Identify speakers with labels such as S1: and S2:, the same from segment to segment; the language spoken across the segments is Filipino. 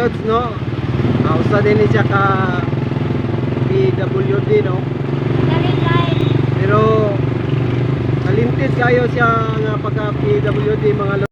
S1: lods no. Uh, usa din siya ka PWD no. Pero talented kayo siya nga pagka PWD mga lods.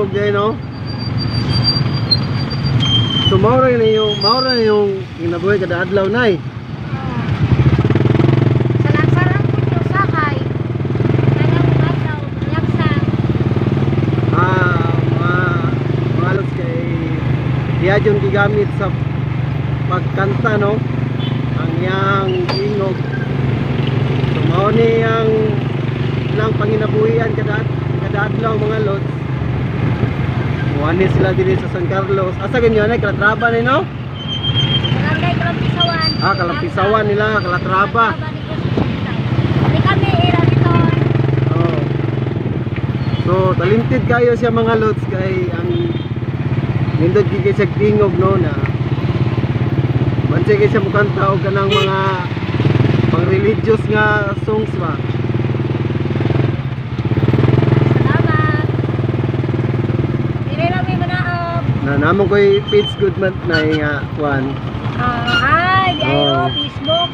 S1: May tingog din no. So maura na yung maura na yung ginabuhay kada adlaw lods kay diya yung gigamit sa pagkanta no. Ang yang tingog. So mao ni ang ilang panginabuhian kada kada adlaw mga lods. Muani sila diri sa San Carlos. Asa ganyan ay kalatraba ni no?
S2: Barangay Kalampisawan.
S1: Ah, kalampisawan nila, kalatraba.
S2: Irariton.
S1: Oh. So, talented kayo siya mga lods kay ang nindot gigay sa tingog no na Mansay kay siya mukanta og kanang mga pang religious nga songs ba. Na namon ko'y page good man na nga kwan.
S2: Ah, ay, di
S1: Oh.
S2: ayo, Facebook.